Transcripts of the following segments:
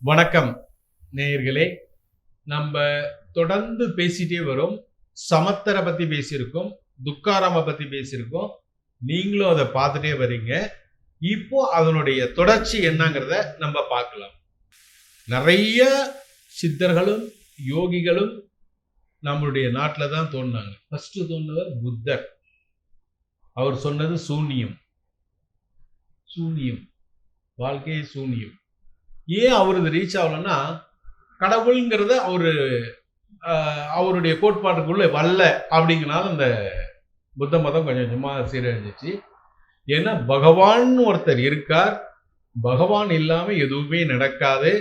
வணக்கம் நேயர்களே. நம்ம தொடர்ந்து பேசிட்டே வரும். சமத்தரை பத்தி பேசியிருக்கோம். துக்காராம பத்தி பேசியிருக்கோம். நீங்களும் அதை பார்த்துட்டே வர்றீங்க இப்போ அதனுடைய தொடர்ச்சி என்னங்கிறத நம்ம பார்க்கலாம். நிறைய சித்தர்களும் யோகிகளும் நம்மளுடைய நாட்டில் தான் தோணுனாங்க. ஃபர்ஸ்ட் தோணுவர் புத்தர். அவர் சொன்னது சூன்யம். சூன்யம். வாழ்க்கையே சூன்யம். ஏன் அவரது ரீச் ஆகலன்னா கடவுளுங்கிறத அவர் அவருடைய கோட்பாட்டுக்குள்ளே வரல அப்படிங்கனால அந்த புத்த மதம் கொஞ்சம் கொஞ்சமாக சீரழிஞ்சிச்சு. ஏன்னா பகவான் ஒருத்தர் இருக்கார். பகவான் இல்லாமல் எதுவுமே நடக்காது.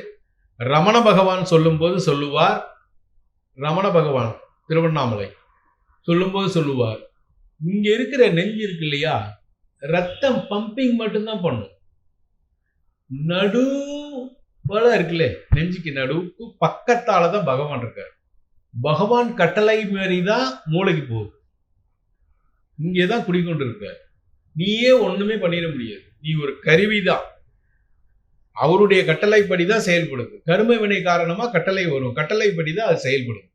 ரமண பகவான் சொல்லும்போது சொல்லுவார். ரமண பகவான் திருவண்ணாமலை சொல்லும்போது சொல்லுவார். இங்கே இருக்கிற நெஞ்சு இருக்கு இல்லையா? ரத்தம் பம்பிங் மட்டும்தான் பண்ணும். நடு வள இருக்குல்ல நெஞ்சுக்கு நடுவுக்கு பக்கத்தால தான் பகவான் இருக்கார். பகவான் கட்டளை மாரி தான் மூளைக்கு போகுது. இங்கே தான் குடிக்கொண்டு இருக்கார் நீயே ஒன்றுமே பண்ணிட முடியாது. நீ ஒரு கருவி தான் அவருடைய கட்டளைப்படி தான் செயல்படுது. கரும வினை காரணமாக கட்டளை வரும். கட்டளைப்படி தான் அது செயல்படும்.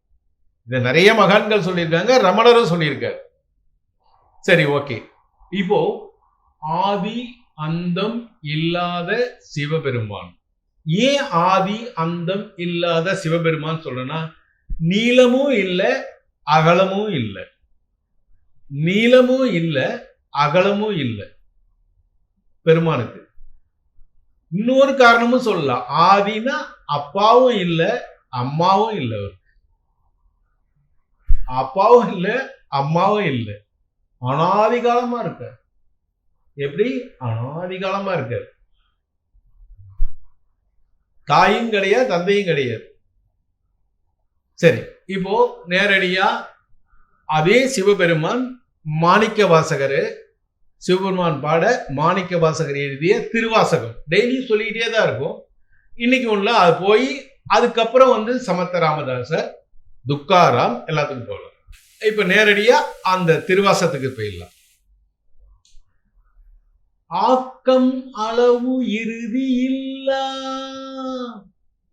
இதை நிறைய மகான்கள் சொல்லியிருக்காங்க ரமணரும் சொல்லியிருக்காரு. சரி ஓகே. இப்போ ஆதி அந்தம் இல்லாத சிவபெருமான். ஏன் ஆதி அந்தம் இல்லாத சிவபெருமான் சொல்றேன்னா நீளமும் இல்லை அகலமும் இல்லை. நீளமும் இல்லை அகலமும் இல்லை. பெருமானுக்கு. இன்னொரு காரணமும் சொல்லலாம். ஆதினா அப்பாவும் இல்லை அம்மாவும் இல்லை. அவருக்கு அப்பாவும் இல்லை அம்மாவும் இல்லை. அனாதிகாலமா இருக்க எப்படி? அனாதிகாலமா இருக்காரு. தாயும் கிடையாது தந்தையும் கிடையாது. சரி இப்போ நேரடியா அதே சிவபெருமான் மாணிக்க வாசகர் சிவபெருமான் பாட மாணிக்க வாசகர் எழுதிய திருவாசகம். டெய்லி சொல்லிக்கிட்டே தான் இருக்கும். இன்னைக்கு ஒண்ணுல அது போய் அதுக்கப்புறம் வந்து சமத்த ராமதாசர் துக்காராம் எல்லாத்துக்கும் போகலாம். இப்போ நேரடியாக அந்த திருவாசத்துக்கு போயிடலாம். ஆக்கம் அளவு இறுதி இல்லா.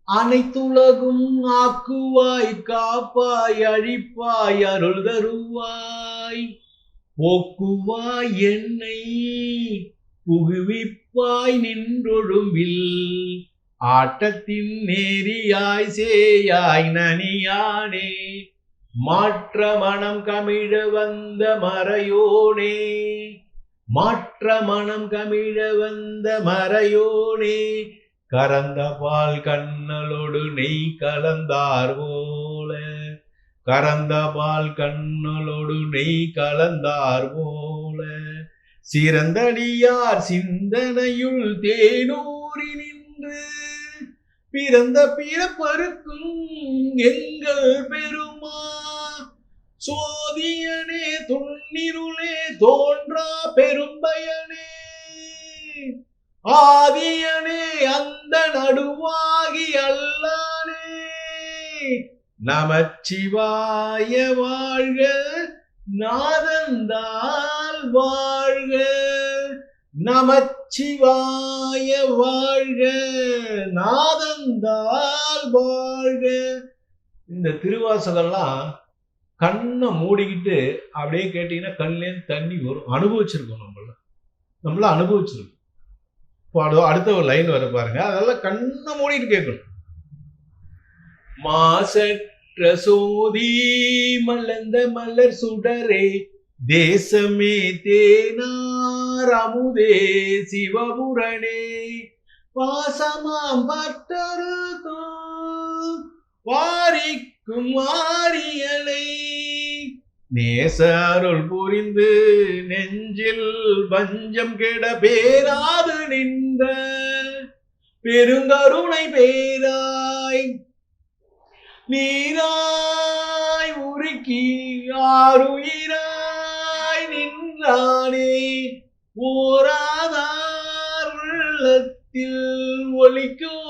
அனைத்துலகும் ஆக்குவாய் காப்பாய் அழிப்பாய் அருள் தருவாய். போக்குவாய் என்னை புகுவிப்பாய் நின்றொழும்பில். ஆட்டத்தின் நேரியாய் சேயாய் நனியானே. மாற்ற மனம் கமிழ வந்த மறையோனே. மாற்ற மனம் கமிழ வந்த மறையோனே கறந்த பால் கண்ணலோடு நெய் கலந்தார் போல. கறந்த பால் கண்ணலோடு நெய் கலந்தார் போல. சிறந்தடியார் சிந்தனையுள் தேனூறி நின்று பிறந்த பிறப்பருக்கும் எங்கள் பெருமா சோதியனே துண்ணிருளே தோன்றா பெரும்பயனே. ஆதியனே அந்த நடுவாகி அல்லானே. நமச்சிவாய வாழ்க நாதந்தால் வாழ்க. நமச்சிவாய வாழ்க நாதந்தால் வாழ்க. இந்த திருவாசகம்லாம் கண்ணை மூடிக்கிட்டு அப்படியே கேட்டீங்கன்னா கண்லேருந்து தண்ணி வரும். அனுபவிச்சிருக்கோம் நம்மள. நம்மள அனுபவிச்சிருக்கோம். இப்போ அது அடுத்த ஒரு லைன் வர பாருங்க. அதெல்லாம் கண்ணை மூடிட்டு கேட்கணும். மாசற்ற சோதி மலர்ந்த மலர் சுடரே தேசமே தேனார் அமுதே சிவபுரணே. வாசமாம் பட்டருக்கும் வாரிக்கும் வாரியலை நேசருள் புரிந்து நெஞ்சில் பஞ்சம் கெட பேராது நின்ற பெருங்கருணை பேராய் நீராய் உருக்கி ஆறுயிராய் நின்றானே. ஓராதார் உள்ளத்தில் ஒலிக்கும்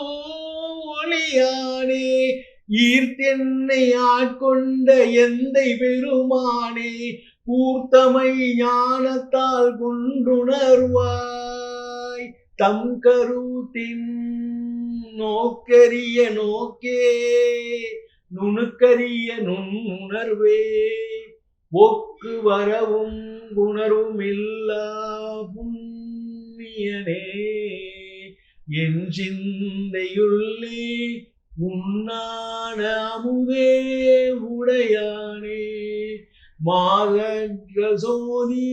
ஒளியானே. ஈர்த்தென்னை ஆட்கொண்ட எந்தை பெருமானே கூர்த்தமை ஞானத்தால் கொண்டுணர்வாய். தம் கருத்தின் நோக்கரிய நோக்கே நுணுக்கரிய நுண்ணுணர்வே. ஒக்கு வரவும் உணர்வும் இல்லா புண்ணியனே என் சிந்தையுள்ளே உன்னான அமுதே உடையானே மாதற்ற சோதி.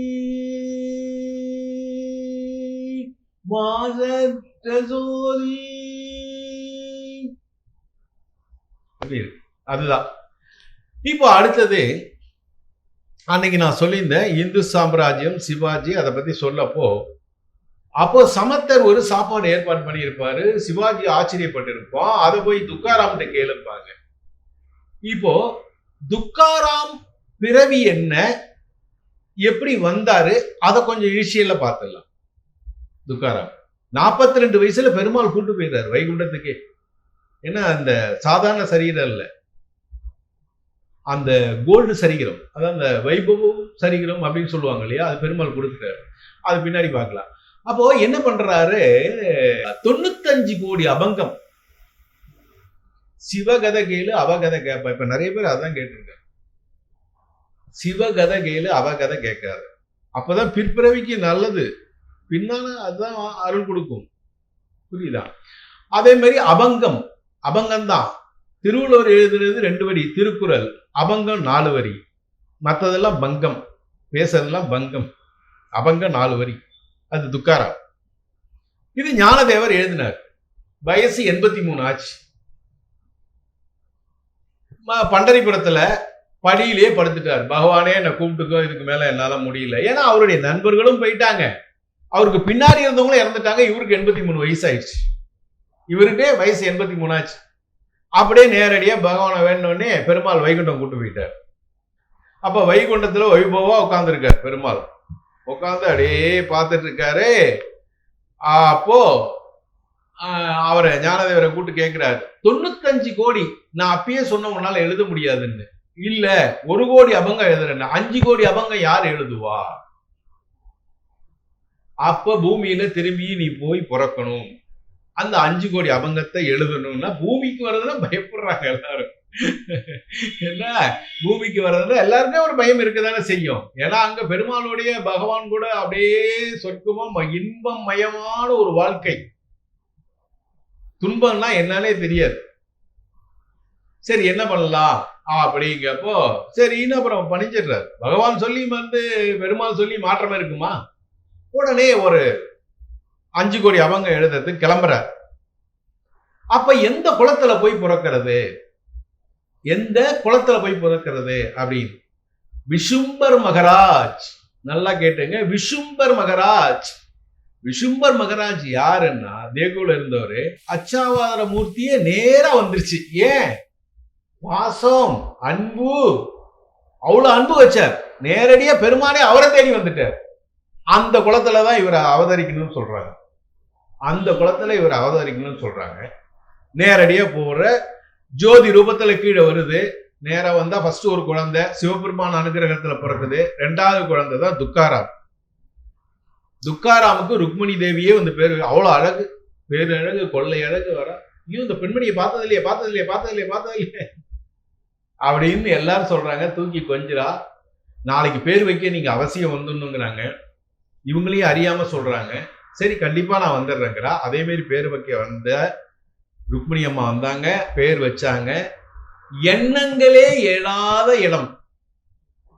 மாதற்ற சோதி. அதுதான். இப்போ அடுத்தது அன்னைக்கு நான் சொல்லியிருந்தேன் இந்து சாம்ராஜ்யம் சிவாஜி அதை பத்தி சொல்லப்போ அப்போ சமத்தர் ஒரு சாப்பாடு ஏற்பாடு பண்ணியிருப்பாரு. சிவாஜி ஆச்சரியப்பட்டிருப்போம் அதை போய் துக்காராம்கிட்ட கேளுப்பாங்க இப்போ துக்காராம் பிறவி என்ன? எப்படி வந்தாரு? அதை கொஞ்சம் ஈஷியல்ல பார்த்துடலாம். துக்காராம். நாற்பத்தி ரெண்டு வயசுல பெருமாள் கூட்டு போயிருந்தார் வைகுண்டத்துக்கே. ஏன்னா அந்த சாதாரண சரீரம் இல்லை. அந்த கோல்டு சரிகிரம் அதான் அந்த வைபவம் சரிகிரம் அப்படின்னு சொல்லுவாங்க இல்லையா? அது பெருமாள் கொடுத்துட்டாரு. அது பின்னாடி பார்க்கலாம். அப்போ என்ன பண்றாரு? தொண்ணூத்தஞ்சு கோடி அபங்கம். சிவகதை கேளு அவகதை கேட்பா இப்ப நிறைய பேர் அதான் கேட்டிருக்காங்க. சிவகதை கேளு அவகதை கேட்காரு அப்பதான் பிற்பிறவிக்கு நல்லது. பின்னால அதுதான் அருள் கொடுக்கும். புரியுதா? அதே மாதிரி அபங்கம். அபங்கம் தான் திருவள்ளுவர் எழுதுறது ரெண்டு வரி. திருக்குறள். அபங்கம் நாலு வரி. மற்றதெல்லாம் பங்கம். பேசுறதெல்லாம் பங்கம். அபங்கம் நாலு வரி. அது துக்காராம். இது ஞானதேவர் எழுதினார். வயசு எண்பத்தி மூணு ஆச்சு. ம- பண்டரிபுரத்துல படியிலே படுத்துட்டார். பகவானே என்னை கூப்பிட்டுக்கோ இதுக்கு மேல என்னால முடியல. ஏன்னா அவருடைய நண்பர்களும் போயிட்டாங்க. அவருக்கு பின்னாடி இருந்தவங்களும் இறந்துட்டாங்க. இவருக்கு எண்பத்தி மூணு வயசு ஆயிடுச்சு இவருக்கே வயசு எண்பத்தி மூணு ஆச்சு. அப்படியே நேரடியாக பகவானை வேணும்னே பெருமாள் வைகுண்டம் கூட்டு போயிட்டார். அப்போ வைகுண்டத்தில் வைபவா உட்காந்துருக்கார் பெருமாள். உட்காந்து அப்படியே பார்த்துட்டு இருக்காரு அப்போ ஆஹ் அவரை ஞானதேவரை கூட்டு கேட்கிறாரு தொண்ணூத்தஞ்சு கோடி நான் அப்பயே சொன்ன உன்னால எழுத முடியாதுன்னு. இல்ல ஒரு கோடி அபங்கம் எழுதுறேன் அஞ்சு கோடி அபங்கம் யார் எழுதுவா? அப்ப பூமியில திரும்பி நீ போய் பிறக்கணும். அந்த அஞ்சு கோடி அபங்கத்தை எழுதணும்னா பூமிக்கு வர்றதுன்னா பயப்படுறாங்க எல்லாரும். என்ன? பூமிக்கு வர்றதுல எல்லாருமே ஒரு பயம் இருக்கதானே செய்யும். ஏன்னா அங்க பெருமாளுடைய பகவான் கூட அப்படியே சொர்க்கமா இன்பம் மயமான ஒரு வாழ்க்கை. துன்பம்னா என்னன்னே தெரியாது. சரி என்ன பண்ணலாம்? அப்படிங்கப்போ சரின்னு அப்புறம் பணிஞ்சிடுறாரு. பகவான் சொல்லி வந்து பெருமாள் சொல்லி மாற்றமே இருக்குமா? உடனே ஒரு அஞ்சு கோடி அவங்க எழுதுறதுக்கு கிளம்புறார். அப்ப எந்த குளத்துல போய் பிறக்கிறது? எந்த குளத்துல போய் பிறக்கிறது அப்படின்னு? விஷும்பர் மகராஜ். நல்லா கேட்டுங்க. விஷும்பர் மகராஜ். விஷும்பர் மகராஜ் யாருன்னா தேகுல இருந்தவர் அச்சாவாதர மூர்த்தியே நேரா வந்துருச்சு. ஏன்? பாசம் அன்பு. அவ்வளோ அன்பு வச்சார். நேரடியா பெருமானே அவரை தேடி வந்துட்டார். அந்த குளத்துல தான் இவரை அவதரிக்கணும்னு சொல்றாங்க. அந்த குளத்துல இவர் அவதரிக்கணும்னு சொல்றாங்க. நேரடியா போற ஜோதி ரூபத்துல கீழே வருது. நேரம் வந்தா ஃபர்ஸ்ட் ஒரு குழந்தை சிவபெருமான் அனுகிரகத்துல பிறக்குது. ரெண்டாவது குழந்தை தான் துக்காராம். துக்காராமுக்கு ருக்மணி தேவியே வந்து பேர் அவ்வளோ அழகு. பேரு அழகு கொள்ளை அழகு வர. ஐயோ இந்த பெண்மணியை பார்த்தது இல்லையே பார்த்தது இல்லையே பார்த்தது இல்லையே பார்த்தது இல்லையே அப்படின்னு எல்லாரும் சொல்றாங்க தூக்கி கொஞ்சிரா நாளைக்கு பேர் வைக்க நீங்க அவசியம் வந்துடணுங்கிறாங்க. இவங்களையும் அறியாம சொல்றாங்க. சரி கண்டிப்பா நான் வந்துடுறேங்கிறா. அதே பேர் வைக்க வந்த ருக்மிணி அம்மா வந்தாங்க பேர் வச்சாங்க. எண்ணங்களே எழாத இடம்.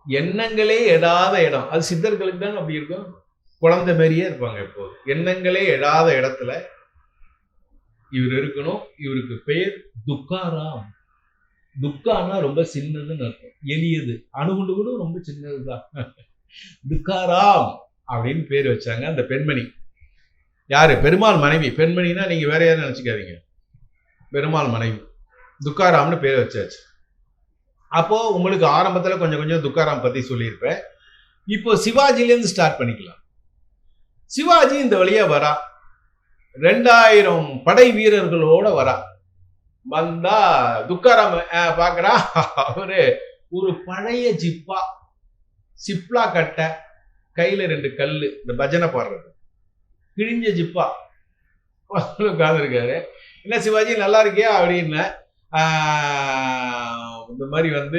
எண்ணங்களே எழாத இடம். அது சித்தர்களுக்கு தான் அப்படி இருக்கும். குழந்தை மாதிரியே இருப்பாங்க இப்போது எண்ணங்களே எழாத இடத்துல இவர் இருக்கணும். இவருக்கு பெயர் துக்காராம். துக்கானா ரொம்ப சின்னதுன்னு அர்த்தம். எளியது. அணுகுண்டு கூட ரொம்ப சின்னதுதான். துக்காராம் அப்படின்னு பேர் வச்சாங்க அந்த பெண்மணி. யாரு? பெருமாள் மனைவி. பெண்மணின்னா நீங்க வேற யாரும் நினைச்சுக்காதீங்க. பெருமாள் மனைவி. துக்காராம்னு பேர் வச்சாச்சு. அப்போ உங்களுக்கு ஆரம்பத்துல கொஞ்சம் கொஞ்சம் துக்காராம் பத்தி சொல்லியிருப்பேன். இப்போ சிவாஜிலேருந்து ஸ்டார்ட் பண்ணிக்கலாம். சிவாஜி இந்த வழியா வரா. ரெண்டாயிரம் படை வீரர்களோட வரா. வந்தா துக்காராம் அஹ், பார்க்கறா அவரு ஒரு பழைய ஜிப்பா சிப்லா கட்டை கையில ரெண்டு கல்லு இந்த பஜனை பாடுறது. கிழிஞ்ச ஜிப்பா. உட்காந்துருக்காரு என்ன சிவாஜி நல்லா இருக்கியா அப்படின்னு இந்த மாதிரி வந்து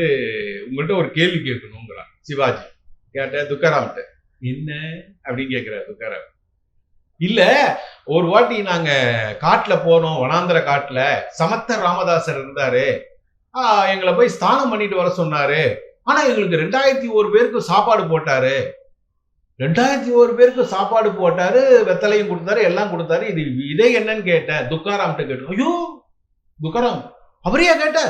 உங்கள்கிட்ட ஒரு கேள்வி கேட்கணுங்கிறான் சிவாஜி. கேட்ட துக்காராம்கிட்ட என்ன? அப்படின்னு கேட்கிறார் துக்காராம். இல்ல ஒரு வாட்டி நாங்க காட்டுல போனோம் வனாந்திர காட்டுல சமத்தர் ராமதாசர் இருந்தாரு. எங்களை போய் ஸ்தானம் பண்ணிட்டு வர சொன்னாரு. ஆனா எங்களுக்கு ரெண்டாயிரத்தி ஒரு பேருக்கு சாப்பாடு போட்டாரு. ரெண்டாயிரத்தி ஒரு பேருக்கு சாப்பாடு போட்டாரு வெத்தலையும் கொடுத்தாரு எல்லாம் கொடுத்தாரு. இது இதே என்னன்னு கேட்டேன் துக்காராம்கிட்ட கேட்டேன். ஐயோ துக்காராம் அவரையா கேட்ட?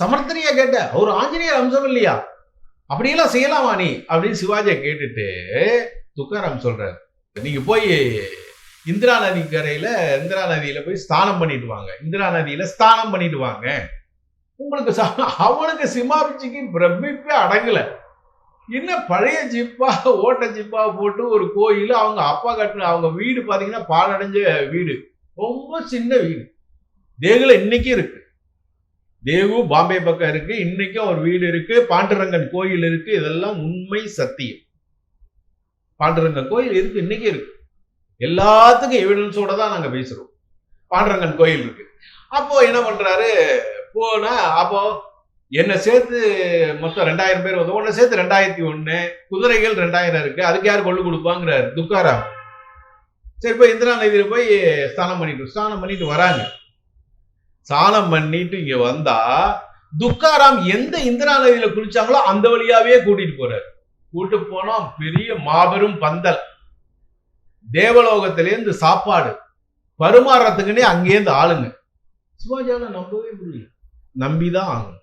சமர்த்தனையா கேட்ட? அவர் ஆஞ்சநேயர் அம்சம் இல்லையா? அப்படியெல்லாம் செய்யலாமா நீ? அப்படின்னு சிவாஜியை கேட்டுட்டு துக்காராம் சொல்றாரு. நீங்க போய் இந்திரா நதி கரையில இந்திரா நதியில போய் ஸ்தானம் பண்ணிட்டு வாங்க. இந்திரா நதியில ஸ்தானம் பண்ணிட்டு வாங்க. உங்களுக்கு அவனுக்கு சிம்மாபிச்சிக்கு பிரமிப்பே அடங்கலை. என்ன பழைய ஜிப்பா ஓட்ட ஜிப்பா போட்டு ஒரு கோயில் அவங்க அப்பா கட்டின அவங்க வீடு பார்த்தீங்கன்னா பாழடைஞ்ச வீடு. ரொம்ப சின்ன வீடு. தேகுல இன்னைக்கும் இருக்கு. தேகு பாம்பே பக்கம் இருக்கு. இன்னைக்கும் ஒரு வீடு இருக்கு. பாண்டுரங்கன் கோயில் இருக்கு. இதெல்லாம் உண்மை சத்தியம். பாண்டுரங்கன் கோயில் இருக்கு இன்னைக்கும் இருக்கு. எல்லாத்துக்கும் எவிடன்ஸோட தான் நாங்கள் பேசுறோம். பாண்டுரங்கன் கோயில் இருக்கு. அப்போ என்ன பண்றாரு? போனா அப்போ என்னை சேர்த்து மொத்தம் ரெண்டாயிரம் பேர் வந்து உன்னை சேர்த்து ரெண்டாயிரத்தி ஒன்று குதிரைகள் ரெண்டாயிரம் இருக்கு. அதுக்கு யார் கொள்ளு கொடுப்பாங்கிறாரு. துக்காராம். சரி போய் இந்திரா நதியில போய் ஸ்நானம் பண்ணிட்டு ஸ்நானம் பண்ணிட்டு வராங்க. ஸ்நானம் பண்ணிட்டு இங்க வந்தா துக்காராம் எந்த இந்திரா நதியில குளிச்சாங்களோ அந்த வழியாவே கூட்டிட்டு போறாரு. கூட்டு போனா பெரிய மாபெரும் பந்தல். தேவலோகத்திலேருந்து சாப்பாடு. பருமாறுறதுக்குன்னே அங்கேருந்து ஆளுங்க. சிவாஜியால நம்பவே முடியல. நம்பிதான் ஆகணும்.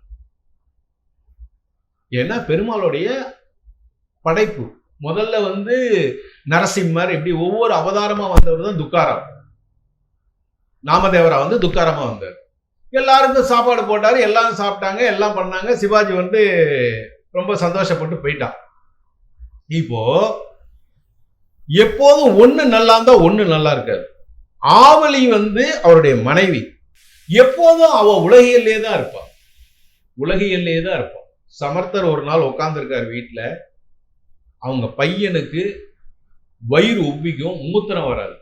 ஏன்னா பெருமாளுடைய படைப்பு. முதல்ல வந்து நரசிம்மர் இப்படி ஒவ்வொரு அவதாரமா வந்தவர் தான் துக்காரம். நாமதேவரா வந்து துக்காரமா வந்தார். எல்லாருக்கும் சாப்பாடு போட்டார் எல்லாரும் சாப்பிட்டாங்க எல்லாம் பண்ணாங்க. சிவாஜி வந்து ரொம்ப சந்தோஷப்பட்டு போயிட்டான். இப்போ எப்போதும் ஒன்று நல்லா இருந்தால் ஒன்று நல்லா இருக்காது. ஆவலி வந்து அவருடைய மனைவி. எப்போதும் அவ உலகியல்லே தான் இருப்பாள் உலகியல்லே தான் இருப்பான் சமர்த்தர் ஒரு நாள் உட்காந்துருக்கார் வீட்டில் அவங்க பையனுக்கு வயிறு உப்பிக்கும் மூத்திரம் வராது.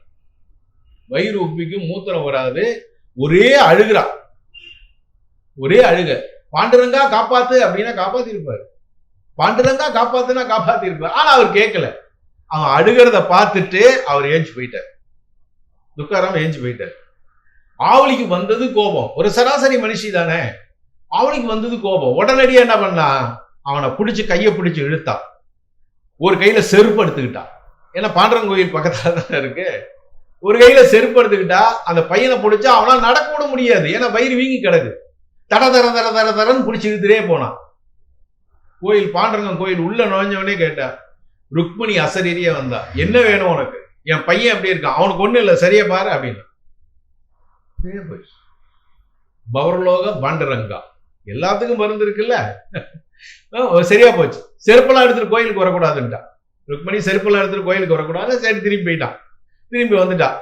வயிறு உப்பிக்கும் மூத்திரம் வராது. ஒரே அழுகிறா. ஒரே அழுக. பாண்டுரங்கா காப்பாத்து அப்படின்னா காப்பாத்திருப்பாரு. பாண்டுரங்கா காப்பாத்துனா காப்பாத்திருப்பார். ஆனா அவர் கேட்கல அவன் அழுகிறத பார்த்துட்டு அவர் ஏஞ்சி போயிட்டார். துக்காராம் ஏஞ்சி போயிட்டார். ஆவலிக்கு வந்தது கோபம். ஒரு சராசரி மனுஷி தானே. அவனுக்கு வந்தது கோபம். உடனடியாக என்ன பண்ணா? அவனை பிடிச்சி கையை பிடிச்சி இழுத்தான் ஒரு கையில் செருப்பு எடுத்துக்கிட்டான் ஏன்னா பாண்டரன் கோயில் பக்கத்தில் தானே இருக்கு. ஒரு கையில் செருப்பு எடுத்துக்கிட்டா அந்த பையனை பிடிச்சா அவனால் நடக்க விட முடியாது. ஏன்னா வயிறு வீங்கி கிடக்கு. தட தர தர தர தரன்னு பிடிச்சி இழுத்துட்டே போனான் கோயில் பாண்டரங்கன் கோயில் உள்ள நுழைஞ்சவனே கேட்டா ருக்மணி அசரீரியா வந்தா. என்ன வேணும் உனக்கு? என் பையன் எப்படி இருக்கான்? அவனுக்கு ஒன்றும் இல்லை. சரியா பாரு அப்படின்னு. பவர்லோக பாண்டரங்கா. எல்லாத்துக்கும் மருந்து இருக்குல்ல? சரியா போச்சு. செருப்பெல்லாம் எடுத்துட்டு கோயிலுக்கு வரக்கூடாதுன்ட்டான் ருக்மணி செருப்பெல்லாம் எடுத்துட்டு கோயிலுக்கு வரக்கூடாது. சரி திரும்பி போயிட்டான். திரும்பி வந்துட்டான்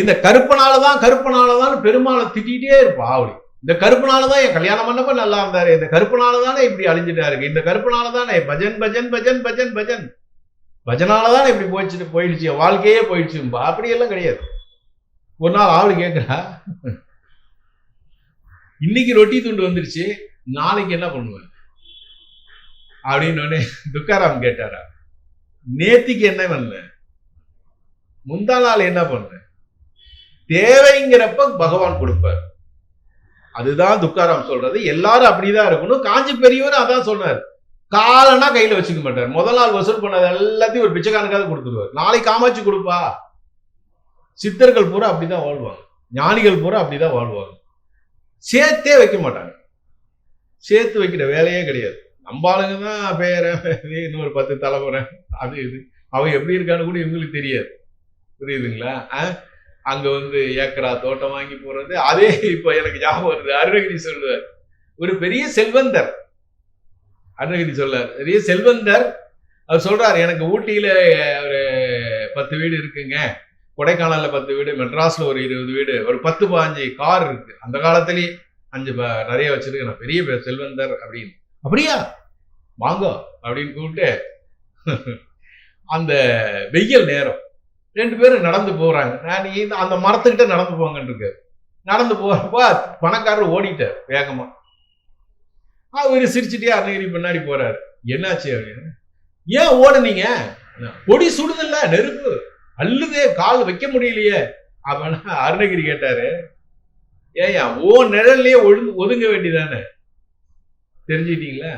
இந்த கருப்பனால தான் கருப்பனால தான் பெருமாளை திட்டிகிட்டே இருப்பா அவளி இந்த கருப்பனால தான் என் கல்யாண மண்டபம் நல்லா இருந்தாரு. இந்த கருப்பனாலதானே இப்படி அழிஞ்சிட்டாரு இந்த கருப்பனாலதானே பஜன் பஜன் பஜன் பஜன் பஜன். பஜனாலதானே இப்படி போயிடுச்சு போயிடுச்சு. என் வாழ்க்கையே போயிடுச்சும்பா. அப்படியெல்லாம் கிடையாது. ஒரு நாள் ஆளு கேட்குறா இன்னைக்கு ரொட்டி துண்டு வந்துருச்சு நாளைக்கு என்ன பண்ணுவேன்? அப்படின்னு துக்காராம் கேட்டாரா நேத்திக்கு என்ன பண்ண முந்தா நாள் என்ன பண்ண தேவைங்கிறப்ப பகவான் கொடுப்பார். அதுதான் துக்காராம் சொல்றது. எல்லாரும் அப்படிதான் இருக்கணும். காஞ்சி பெரியவர் அதான் சொன்னார். காலனா கையில வச்சுக்க மாட்டார். முதல் நாள் வசூல் பண்ணது எல்லாத்தையும் ஒரு பிச்சைக்காரனுக்காக கொடுத்துருவார். நாளைக்கு காமாச்சு கொடுப்பா. சித்தர்கள் பூரா அப்படிதான் வாழ்வாங்க. ஞானிகள் பூரா அப்படிதான் வாழ்வாங்க. சேர்த்தே வைக்க மாட்டாங்க. சேர்த்து வைக்கிற வேலையே கிடையாது. நம்ம ஆளுங்க தான் பேரன் இன்னொரு பத்து தலைமுறை. அது இது. அவன் எப்படி இருக்கான்னு கூட இவங்களுக்கு தெரியாது. புரியுதுங்களா? ஆ? அங்க வந்து ஏக்கரா தோட்டம் வாங்கி போறது. அதே இப்போ எனக்கு ஞாபகம் வருது. அருணகிரி சொல்லுவார். ஒரு பெரிய செல்வந்தர். அருணகிரி சொல்றார். பெரிய செல்வந்தர். அவர் சொல்றாரு எனக்கு ஊட்டியில ஒரு பத்து வீடு இருக்குங்க. கொடைக்கானல்ல பத்து வீடு மெட்ராஸ்ல ஒரு இருபது வீடு ஒரு பத்து பாஞ்சு கார் இருக்கு. அந்த காலத்திலேயே அஞ்சு ப- நிறைய வச்சிருக்கேன் நான் பெரிய செல்வந்தர் அப்படின்னு. அப்படியா? வாங்க அப்படின்னு கூப்பிட்டு அந்த வெயில் நேரம். ரெண்டு பேரும் நடந்து போறாங்க. நான் நீ அந்த மரத்துக்கிட்ட நடந்து போங்கன்னு இருக்காரு நடந்து போறப்ப பணக்காரர் ஓடிட்டார் வேகமா. அவரு சிரிச்சுட்டே அருணகிரி பின்னாடி போறாரு. என்னாச்சு அப்படின்னு. ஏன் ஓடுனீங்க? பொடி சுடுதில்ல நெருப்பு. அல்லுதே கால் வைக்க முடியலையே. அப்படின்னா அருணகிரி கேட்டாரு ஏயா ஓ நிழல்லையே ஒழுங்கு ஒதுங்க வேண்டியதானே? தெரிஞ்சுக்கிட்டீங்களா?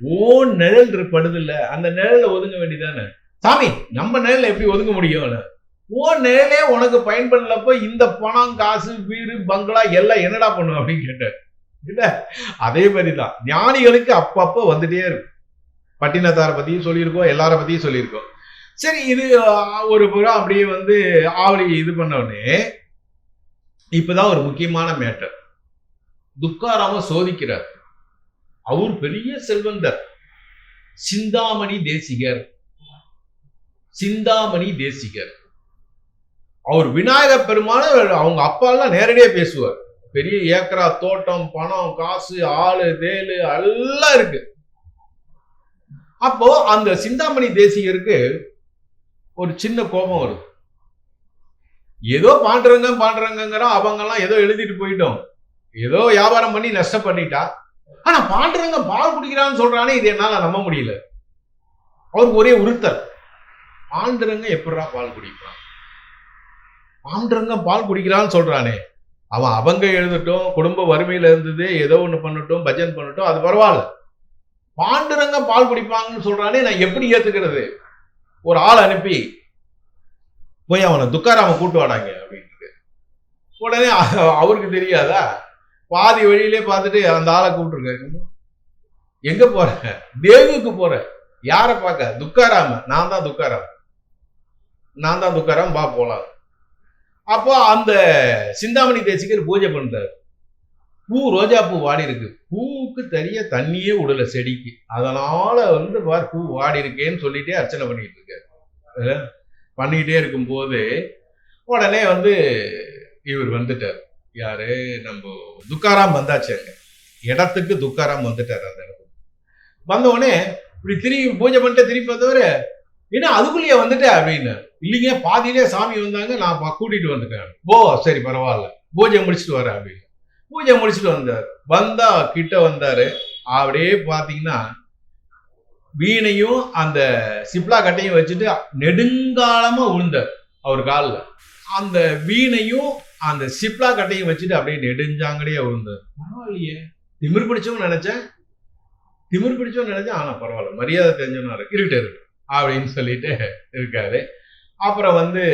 ஓ நிழல் படுதில்ல அந்த நிழல்ல ஒதுங்க வேண்டியதானே? சாமி நம்ம நிழல்ல எப்படி ஒதுங்க முடியும்? ஓ நிழலே உனக்கு பயன்படலப்போ இந்த பணம் காசு வீடு பங்களா எல்லாம் என்னடா பண்ணும்? அப்படின்னு கேட்டார். இல்ல அதே மாதிரி தான் ஞானிகளுக்கு அப்பப்போ வந்துட்டே இருக்கும். பட்டினத்தாரை பத்தியும் சொல்லியிருக்கோம் எல்லார பத்தியும் சொல்லியிருக்கோம். சரி இது ஒரு புறம் அப்படியே வந்து ஆவலி இது பண்ண உடனே இப்பதான் ஒரு முக்கியமான மேட்டர் துக்காராம சோதிக்கிறார். அவர் பெரிய செல்வந்தர். சிந்தாமணி தேசிகர். சிந்தாமணி தேசிகர். அவர் விநாயக பெருமான அவங்க அப்பாலாம் நேரடியாக பேசுவார். பெரிய ஏக்கரா தோட்டம் பணம் காசு ஆளு தேலு எல்லாம் இருக்கு. அப்போ அந்த சிந்தாமணி தேசிகருக்கு ஒரு சின்ன கோபம் வருது ஏதோ பாண்டுறங்க பாண்டுறங்கிறோம் அவங்கெல்லாம் ஏதோ எழுதிட்டு போயிட்டோம். ஏதோ வியாபாரம் பண்ணி நஷ்டம் பண்ணிட்டா ஆனா பாண்டுறங்க பால் குடிக்கிறான்னு சொல்றானே இது என்னால நம்ப முடியல. அவருக்கு ஒரே உறுத்தல். பாண்டுறங்க எப்படா பால் குடிக்கிறான் பாண்டுறங்க பால் குடிக்கிறான்னு சொல்றானே. அவன் அவங்க எழுதட்டும் குடும்ப வறுமையில இருந்தது ஏதோ ஒண்ணு பண்ணட்டும் பஜன் பண்ணட்டும் அது பரவாயில்ல. பாண்டுரங்க பால் குடிப்பாங்கன்னு சொல்றானே நான் எப்படி ஏத்துக்கிறது? ஒரு ஆள் அனுப்பி போய் அவனை துக்காராம கூட்டு வாடாங்க அப்படின்ட்டு உடனே அவருக்கு தெரியாதா? பாதி வழியிலே பார்த்துட்டு அந்த ஆளை கூப்பிட்டுருக்காரு. எங்க போற? தேவுக்கு போற. யார பார்க்க? துக்காராம. நான் தான் துக்காராம். நான் தான் துக்காராம் பா போலாம். அப்போ அந்த சிந்தாமணி தேசிகர் பூஜை பண்றாரு. பூ ரோஜா பூ வாடி இருக்கு. பூவுக்கு தனிய தண்ணியே விடல செடிக்கு. அதனால வந்து பார் பூ வாடி இருக்கேன்னு சொல்லிட்டே அர்ச்சனை பண்ணிட்டு இருக்காரு. பண்ணிக்கிட்டே இருக்கும்போது உடனே வந்து இவர் வந்துட்டார். யாரு? நம்ம துக்காராம் வந்தாச்சு இடத்துக்கு துக்காராம் வந்துட்டார் அந்த இடத்துக்கு. வந்த உடனே இப்படி திரும்பி பூஜை பண்ணிட்டு திரும்பி வந்தவர் ஏன்னா அதுக்குள்ளேயே வந்துட்டேன் அப்படின்னு இல்லைங்க பாதியிலே சாமி வந்தாங்க நான் கூட்டிகிட்டு வந்துட்டேன். ஓ சரி பரவாயில்ல. பூஜை முடிச்சுட்டு வரேன் அப்படின்னு. பூஜை முடிச்சுட்டு வந்தார். வந்தா கிட்ட வந்தார். அப்படியே பார்த்தீங்கன்னா வீணையும் அந்த சிப்லா கட்டையும் வச்சுட்டு நெடுங்காலமாக விழுந்தார் அவர் காலில். அந்த வீணையும் அந்த சிப்லா கட்டையும் வச்சுட்டு அப்படியே நெடுஞ்சாங்கடியே விழுந்தார் பரவாயில்லையே. திமிர் பிடிச்சவன் நினச்சேன். திமிர் பிடிச்சவன் நினச்சேன். ஆனால் பரவாயில்ல. மரியாதை தெரிஞ்சவனா இருக்கு. இருக்கட்டும் இருக்கு அப்படின்னு சொல்லிட்டு இருக்காரு. அப்புறம் வந்து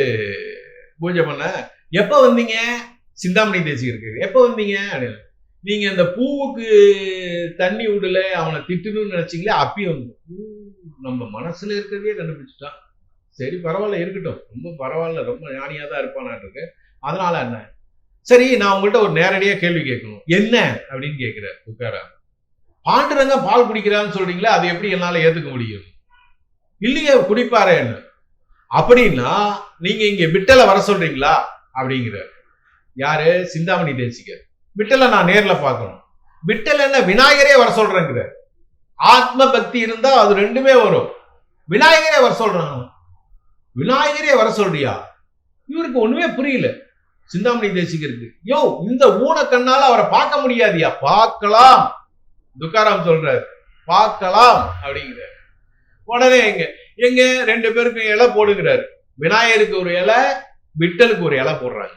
பூஜை பண்ண எப்போ வந்தீங்க? சிந்தாமணி தேசி இருக்கு வந்தீங்க? அப்படின்னு. நீங்க அந்த பூவுக்கு தண்ணி விடல அவனை திட்டணும்னு நினைச்சீங்களே அப்பயும் வந்து நம்ம மனசுல இருக்கிறதே கண்டுபிடிச்சிட்டான். சரி பரவாயில்ல இருக்கட்டும். ரொம்ப பரவாயில்ல ரொம்ப ஞானியா தான் இருப்பானாட்டு இருக்கு அதனால என்ன? சரி நான் உங்கள்கிட்ட ஒரு நேரடியா கேள்வி கேட்கணும். என்ன அப்படின்னு கேட்குற உட்காரா பாண்டுரங்க பால் குடிக்கிறான்னு சொல்றீங்களே அது எப்படி என்னால ஏத்துக்க முடியும்? இல்லையே குடிப்பாரு என்ன? அப்படின்னா நீங்க இங்க விட்டலை வர சொல்றீங்களா? அப்படிங்கிறார். யாரு? சிந்தாமணி தேசிகர். விட்டலை நான் நேரில் பார்க்கணும். விட்டல் என்ன விநாயகரே வர சொல்றேங்கிற. ஆத்ம பக்தி இருந்தா அது ரெண்டுமே வரும். விநாயகரே வர சொல்றான் விநாயகரே வர சொல்றியா? இவருக்கு ஒண்ணுமே புரியல. சிந்தாமணி தேசிகருக்கு. யோ இந்த ஊன கண்ணால அவரை பார்க்க முடியாதியா? பார்க்கலாம். துக்காராம் சொல்றாரு. பார்க்கலாம் அப்படிங்கிறார். உடனே எங்க? எங்க? ரெண்டு பேருக்கும் இலை போடுங்கிறாரு விநாயகருக்கு ஒரு இலை விட்டலுக்கு ஒரு இலை போடுறாங்க.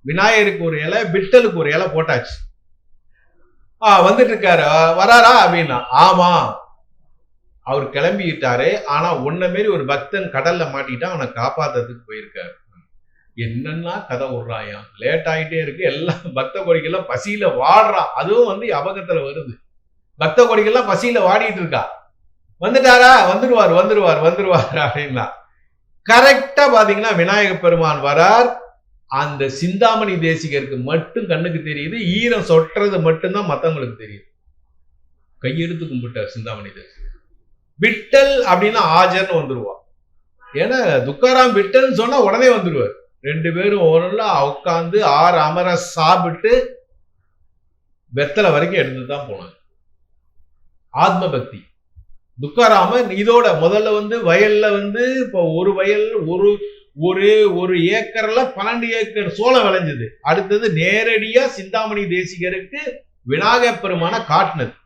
விநாயகருக்கு ஒரு இலை விட்டலுக்கு ஒரு இலை போட்டாச்சு. ஆ வந்துட்டு இருக்காரு வராரா அப்படின்னா ஆமா. அவர் கிளம்பிட்டாரு. ஆனா உன்ன மாரி ஒரு பக்தன் கடல்ல மாட்டிட்டா அவனை காப்பாத்துறதுக்கு போயிருக்காரு. என்னன்னா கதை விடுறாயாம் லேட் ஆகிட்டே இருக்கு. எல்லாம் பக்த கோடிக்கெல்லாம் பசியில வாடுறான் அதுவும் வந்து அபகத்துல வருது. பக்த கோடிக்கெல்லாம் பசியில வாடிட்டு இருக்கா. வந்துட்டாரா? வந்துருவார் வந்துருவார் வந்துருவார் அப்படின்னா. கரெக்டா பாத்தீங்கன்னா விநாயக பெருமான் வரார். அந்த சிந்தாமணி தேசிகருக்கு மட்டும் கண்ணுக்கு தெரியுது ஈரம் சொட்டுறது மட்டும்தான் மற்றவங்களுக்கு தெரியுது கையெடுத்து கும்பிட்டார் சிந்தாமணி தேசிகர். விட்டல் அப்படின்னா ஆஜர்னு வந்துருவா. ஏன்னா துக்காராம் விட்டல்னு சொன்னா உடனே வந்துருவார். ரெண்டு பேரும் ஒன்றா உட்காந்து ஆறு அமர சாப்பிட்டு வெத்தலை வரைக்கும் எடுத்து தான் போனாங்க. ஆத்ம பக்தி. துக்காராமன் இதோட முதல்ல வந்து வயல்ல வந்து இப்போ ஒரு வயல் ஒரு ஒரு ஒரு ஏக்கர்ல பன்னெண்டு ஏக்கர் சோளம் விளைஞ்சது. அடுத்தது நேரடியா சிந்தாமணி தேசிகருக்கு விநாயக பெருமான காட்டினது.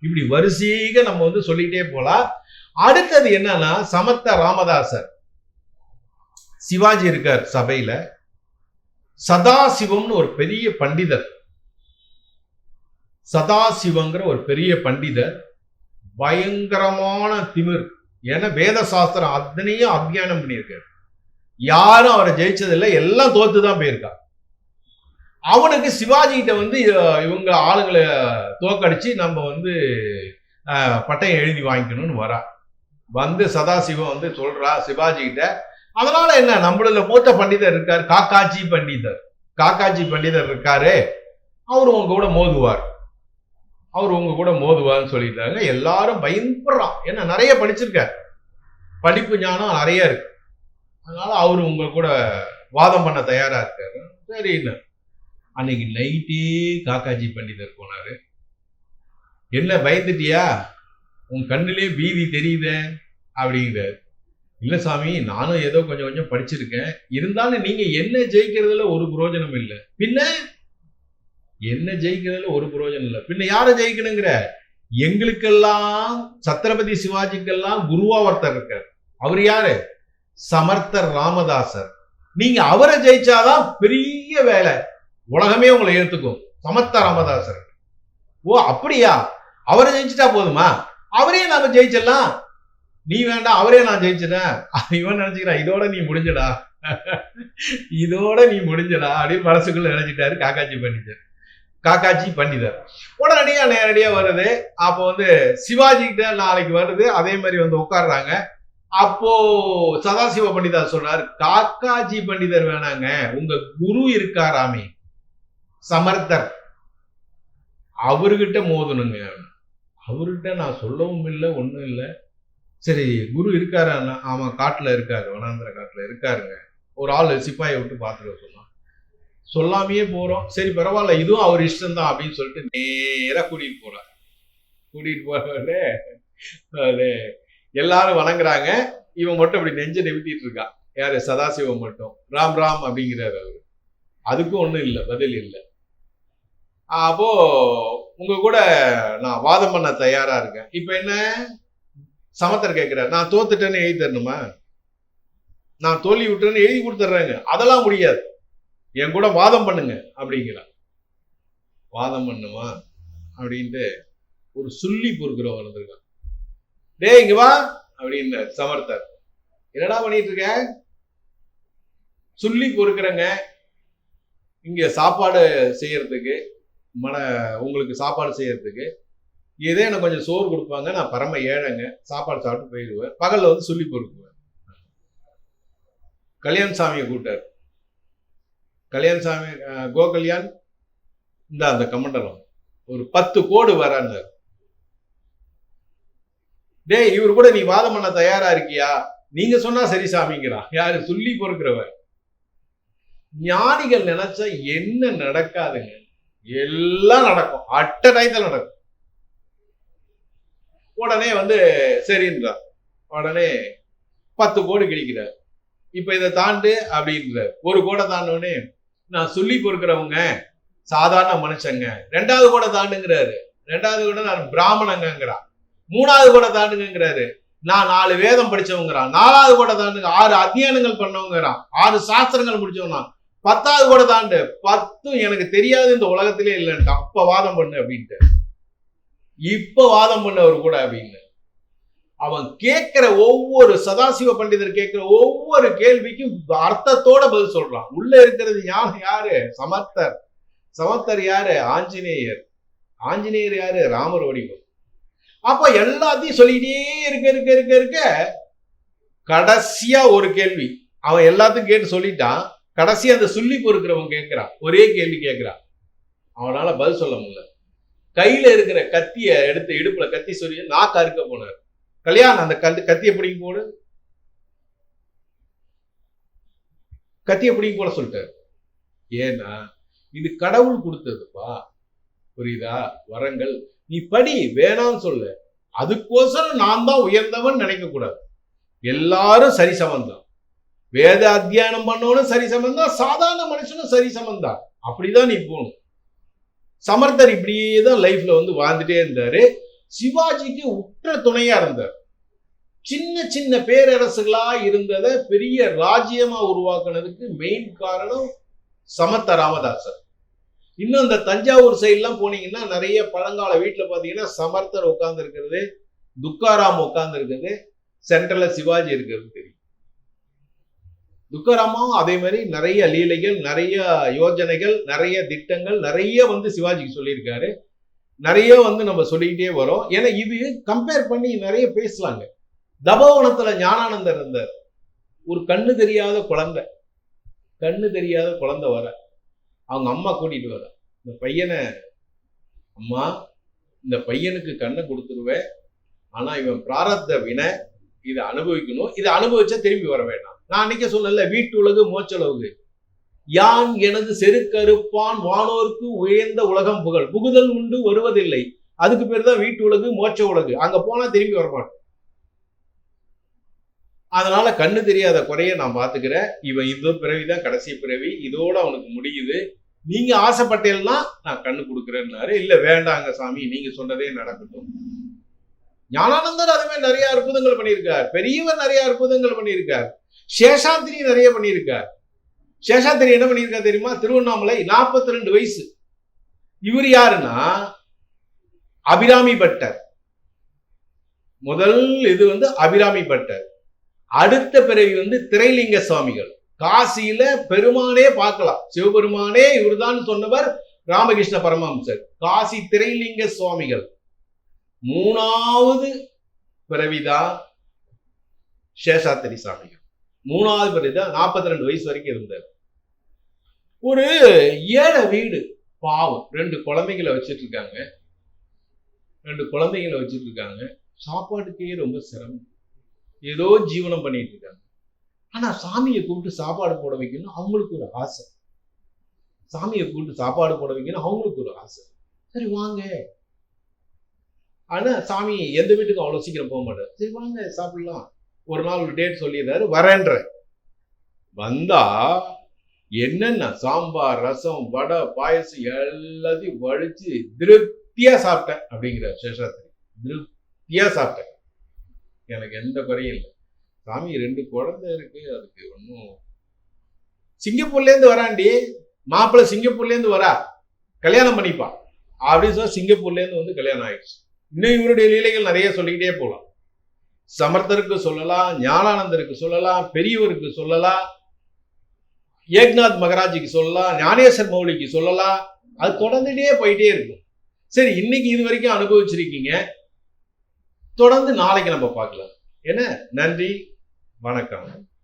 இப்படி வரிசையாக நம்ம வந்து சொல்லிட்டே போலாம் அடுத்தது என்னன்னா சமத்த ராமதாசர். சிவாஜி இருக்கார் சபையில. சதாசிவம்னு ஒரு பெரிய பண்டிதர். சதாசிவங்கிற ஒரு பெரிய பண்டிதர். பயங்கரமான திமிர். ஏன்னா வேத சாஸ்திரம் அத்தனையும் அத்தியானம் பண்ணியிருக்காரு. யாரும் அவரை ஜெயிச்சதில்லை எல்லாம் தோத்து தான் போயிருக்கா அவனுக்கு சிவாஜி கிட்ட வந்து இவங்க ஆளுங்களை தோக்கடிச்சு நம்ம வந்து அஹ், பட்டயம் எழுதி வாங்கிக்கணும்னு வரா. வந்து சதாசிவம் வந்து சொல்றா சிவாஜி கிட்ட அதனால என்ன நம்மள மூத்த பண்டிதர் இருக்கார் காக்காஜி பண்டிதர். காக்காஜி பண்டிதர் இருக்காரு. அவர் உங்க கூட மோதுவார். அவர் உங்க கூட மோதுவார்னு சொல்லிட்டாங்க. எல்லாரும் பயன்படுறான் ஏன்னா நிறைய படிச்சிருக்கார். படிப்பு ஞானம் நிறைய இருக்கு. அதனால அவர் உங்க கூட வாதம் பண்ண தயாரா இருக்காரு. சரின்னு அன்னைக்கு நைட்டே காக்காஜி பண்டிதர் போனாரு. என்ன பயந்துட்டியா? உன் கண்ணிலே பீதி தெரியுதே? அப்படிங்கிறாரு. இல்லை சாமி நானும் ஏதோ கொஞ்சம் கொஞ்சம் படிச்சிருக்கேன். இருந்தாலும் நீங்க என்ன ஜெயிக்கிறதுல ஒரு புரோஜனம் இல்லை. பின்ன? என்ன ஜெயிக்கிறதுல ஒரு புரோஜனம் இல்லை. பின்ன யாரை ஜெயிக்கணுங்கிற? எங்களுக்கெல்லாம் சத்ரபதி சிவாஜிக்கெல்லாம் குருவா ஒருத்தர் இருக்கார். அவர் யாரு? சமர்த்தர் ராமதாசர். நீங்க அவரை ஜெயிச்சாதான் பெரிய வேலை. உலகமே உங்களை ஏத்துக்கும். சமர்த்த ராமதாசர். ஓ அப்படியா? அவரை ஜெயிச்சிட்டா போதுமா? அவரே நாம ஜெயிச்சிடலாம். நீ வேண்டாம் அவரே நான் ஜெயிச்சிட்டேன் இவன் நினைச்சுக்கிறான் இதோட நீ முடிஞ்சடா. இதோட நீ முடிஞ்சடா. அப்படின்னு மனசுக்குள்ள நினைச்சிட்டாரு காக்காச்சி பண்டிதர். காக்காச்சி பண்டிதர். உடனடியாக நேரடியாக வருது. அப்போ வந்து சிவாஜி கிட்ட நாளைக்கு வருது. அதே மாதிரி வந்து உட்காடுறாங்க அப்போ சதாசிவ பண்டிதர் சொன்னார் காக்காஜி பண்டிதர் வேணாங்க உங்க குரு இருக்காராமே சமர்த்தர். அவர்கிட்ட மோதணுங்க. அவர்கிட்ட நான் சொல்லவும் இல்லை ஒன்றும் இல்லை. சரி குரு இருக்காரான்னா ஆமாம் காட்டில் இருக்காரு வனாந்திர காட்டில் இருக்காருங்க. ஒரு ஆள் சிப்பாயை விட்டு பார்த்துட்டு சொன்னான். சொல்லாமையே போகிறோம் சரி பரவாயில்ல இதுவும் அவர் இஷ்டம்தான் அப்படின்னு சொல்லிட்டு நேராக கூட்டிகிட்டு போகிறார் கூட்டிகிட்டு போகிறவரே அதே எல்லாரும் வணங்குறாங்க. இவன் மட்டும் அப்படி நெஞ்ச நிமித்திட்டு இருக்கான் யாரு? சதாசிவம் மட்டும். ராம் ராம் அப்படிங்கிறார் அவரு. அதுக்கும் ஒன்றும் இல்லை பதில் இல்லை. அப்போ உங்க கூட நான் வாதம் பண்ண தயாரா இருக்கேன். இப்போ என்ன? சமத்தர் கேட்கிறார் நான் தோத்துட்டேன்னு எழுதி தரணுமா? நான் தோல்வி விட்டுறேன்னு எழுதி கொடுத்துட்றேங்க. அதெல்லாம் முடியாது. என் கூட வாதம் பண்ணுங்க அப்படிங்கிறான் வாதம் பண்ணுமா? அப்படின்ட்டு ஒரு சுள்ளி பொறுக்கிறவன் வந்திருக்கான் டேய் இங்க வா அப்படின்னு சமர்த்தர். என்னடா பண்ணிட்டு இருக்க சொல்லி பொறுக்கிறங்க இங்க சாப்பாடு செய்யறதுக்கு மன உங்களுக்கு சாப்பாடு செய்யறதுக்கு இதே எனக்கு கொஞ்சம் சோறு கொடுப்பாங்க நான் பரம ஏழைங்க சாப்பாடு சாப்பிட்டு போயிடுவேன். பகல்ல வந்து சொல்லி பொறுக்குவேன் கல்யாண் சாமியை கூட்டார் கல்யாண் சாமி கோகல்யாண் இந்த அந்த கமண்டலம். ஒரு பத்து கோடு வரான்னார். டேய் இவர் கூட நீ வாதம் பண்ண தயாரா இருக்கியா? நீங்க சொன்னா சரி சாமிங்கிறான் யாரு? சொல்லி பொறுக்கிறவர். ஞானிகள் நினைச்சா என்ன நடக்காதுங்க? எல்லாம் நடக்கும். அட்ட டயத்தில் நடக்கும். உடனே வந்து சரின்றார். உடனே பத்து கோடி கிடைக்கிறார் இப்ப இதை தாண்டு அப்படின்றார். ஒரு கோடை தாண்டோடனே நான் சொல்லி பொறுக்கிறவங்க சாதாரண மனுஷங்க. ரெண்டாவது கோடை தாண்டுங்கிறாரு. ரெண்டாவது கூட நான் பிராமணங்கிறான் மூணாவது கூட தாண்டுங்கிறாரு நான் நாலு வேதம் படிச்சவங்கிறான். நாலாவது கூட தாண்டுங்க. ஆறு அத்தியானங்கள் பண்ணவங்கிறான். ஆறு சாஸ்திரங்கள் முடிச்சவனா பத்தாவது கூட தாண்டு. பத்தும் எனக்கு தெரியாது இந்த உலகத்திலே இல்லைன்ட்டான் அப்ப வாதம் பண்ணு அப்படின்ட்டு. இப்ப வாதம் பண்ணவர் கூட அப்படின்னு. அவன் கேட்கிற ஒவ்வொரு சதாசிவ பண்டிதர் கேட்கிற ஒவ்வொரு கேள்விக்கும் அர்த்தத்தோட பதில் சொல்றான். உள்ள இருக்கிறது ஞானம் யாரு? சமர்த்தர். சமர்த்தர் யாரு? ஆஞ்சநேயர். ஆஞ்சநேயர் யாரு? ராமர் வடிவம். அப்ப எல்லாத்தையும் சொல்லிக்கிட்டே இருக்க இருக்க இருக்க இருக்க கடைசியா ஒரு கேள்வி. அவன் எல்லாத்தையும் கேட்டு சொல்லிட்டான். கடைசியா அந்த சொல்லி பொறுக்கிறவன் கேட்கிறான். ஒரே கேள்வி கேட்கிறான். அவனால பதில் சொல்ல முடியல. கையில இருக்கிற கத்திய எடுத்து இடுப்புல கத்தி சொல்லி நாக்கு அறுக்க போனார். கல்யாணம் அந்த கல் கத்திய பிடிங்க போடு. கத்திய பிடிங்க போட சொல்லிட்டாரு. ஏன்னா இது கடவுள் கொடுத்ததுப்பா. புரியுதா? வரங்கள் நீ படி வேணாம்னு சொல்லு. அதுக்கோசரம் நான் தான் உயர்ந்தவன் நினைக்கக்கூடாது எல்லாரும் சரிசமம் தான் வேத அத்தியானம் பண்ணவனும் சரி சமந்தான். சாதாரண மனுஷனும் சரி சமந்தான். அப்படிதான் நீ போகணும். சமர்த்தர் இப்படியே தான் லைஃப்ல வந்து வாழ்ந்துட்டே இருந்தாரு. சிவாஜிக்கு உற்ற துணையா இருந்தார். சின்ன சின்ன பேரரசுகளா இருந்ததை பெரிய ராஜ்யமா உருவாக்குனதுக்கு மெயின் காரணம் சமத்த ராமதாசர். இன்னும் இந்த தஞ்சாவூர் சைட்லாம் போனீங்கன்னா நிறைய பழங்கால வீட்டில் பார்த்தீங்கன்னா சமர்த்தர் உட்கார்ந்து இருக்கிறது துக்காராம் உட்கார்ந்து இருக்கிறது சென்ட்ரல்ல சிவாஜி இருக்கிறது தெரியும். துக்காராமாவும் அதே மாதிரி நிறைய லீலைகள் நிறைய யோஜனைகள் நிறைய திட்டங்கள் நிறைய வந்து சிவாஜிக்கு சொல்லியிருக்காரு. நிறைய வந்து நம்ம சொல்லிக்கிட்டே வரோம். ஏன்னா இது கம்பேர் பண்ணி நிறைய பேசலாங்க. தபோவனத்துல ஞானானந்தர் இருந்தார். ஒரு கண்ணு தெரியாத குழந்தை. கண்ணு தெரியாத குழந்தை வர. அவங்க அம்மா கூட்டிட்டு வர இந்த பையனை அம்மா இந்த பையனுக்கு கண்ணை கொடுத்துருவேன். ஆனா இவன் பிராரத்த வினை இதை அனுபவிக்கணும். இதை அனுபவிச்சா திரும்பி வர வேண்டாம். நான் அன்றைக்கே சொல்லல வீட்டு உலகு மோச்சளவுக்கு யான் எனது செருக்கருப்பான் வானோர்க்கு உயர்ந்த உலகம் புகழ். புகுதல் உண்டு வருவதில்லை. அதுக்கு பேர் தான் வீட்டு உலகு மோட்ச உலகு. அங்க போனா திரும்பி வரமாட்டோம் அதனால கண்ணு தெரியாத குறைய நான் பார்த்துக்கிறேன் இவன் இந்த பிறவிதான் கடைசி பிறவி. இதோட அவனுக்கு முடியுது. நீங்க ஆசைப்பட்டேன்னா நான் கண்ணு கொடுக்குறேன்னாரு. இல்ல வேண்டாங்க சாமி நீங்க சொன்னதே நடக்கட்டும். ஞானானந்தர் அதே மாதிரி நிறைய அற்புதங்கள் பண்ணியிருக்கார். பெரியவர் நிறைய அற்புதங்கள் பண்ணியிருக்கார். சேஷாத்திரி நிறைய பண்ணியிருக்கார். சேஷாத்திரி என்ன பண்ணியிருக்கார் தெரியுமா? திருவண்ணாமலை நாற்பத்தி ரெண்டு வயசு. இவர் யாருன்னா? அபிராமி பட்டர். முதல் இது வந்து அபிராமி பட்டர். அடுத்த பிறவி வந்து திரைலிங்க சுவாமிகள். காசியில பெருமானே பார்க்கலாம். சிவபெருமானே இவர்தான் சொன்னவர் ராமகிருஷ்ண பரமஹம்சர். காசி திரைலிங்க சுவாமிகள். மூணாவது பிறவிதான் சேஷாத்திரி சாமிகள். மூணாவது பிறவிதான் நாற்பத்தி ரெண்டு வயசு வரைக்கும் இருந்தார். ஒரு ஏழை வீடு பாவம். ரெண்டு குழந்தைகளை வச்சிட்டு இருக்காங்க. ரெண்டு குழந்தைகளை வச்சிட்டு இருக்காங்க. சாப்பாட்டுக்கே ரொம்ப சிரமம். ஏதோ ஜீவனம் பண்ணிட்டு இருக்காங்க. ஆனா சாமியை கூப்பிட்டு சாப்பாடு போட வைக்கணும் அவங்களுக்கு ஒரு ஆசை. சாமியை கூப்பிட்டு சாப்பாடு போட வைக்கணும் அவங்களுக்கு ஒரு ஆசை. சரி வாங்க. ஆனா சாமி எந்த வீட்டுக்கும் அவ்வளவு சீக்கிரம் போக மாட்டார். சரி வாங்க சாப்பிடலாம். ஒரு நாள் ஒரு டேட் சொல்லிடுறாரு வரேன்ற. வந்தா என்னென்ன? சாம்பார் ரசம் வடை பாயசம் எல்லாத்தையும் வழிச்சு திருப்தியா சாப்பிட்டேன் அப்படிங்கிற சேஷாத்திரி திருப்தியா சாப்பிட்டேன். எனக்கு எந்த குறையும் இல்லை. சாமி ரெண்டு குழந்தை இருக்கு அதுக்கு ஒன்றும் சிங்கப்பூர்லேருந்து வராண்டி மாப்பிள்ளை சிங்கப்பூர்லேருந்து வரா. கல்யாணம் பண்ணிப்பான். அப்படின்னு சொன்னால் சிங்கப்பூர்லேருந்து வந்து கல்யாணம் ஆயிடுச்சு. இன்னும் இவருடைய லீலைகள் நிறைய சொல்லிக்கிட்டே போகலாம். சமர்த்தருக்கு சொல்லலாம் ஞானானந்தருக்கு சொல்லலாம் பெரியவருக்கு சொல்லலாம் ஏக்நாத் மகராஜிக்கு சொல்லலாம் ஞானேஸ்வர் மௌலிக்கு சொல்லலாம். அது தொடர்ந்துட்டே போயிட்டே இருக்கும். சரி இன்னைக்கு இது வரைக்கும் அனுபவிச்சிருக்கீங்க. தொடர்ந்து நாளைக்கு நம்ம பார்க்கலாம். என்ன? நன்றி. வணக்கம்.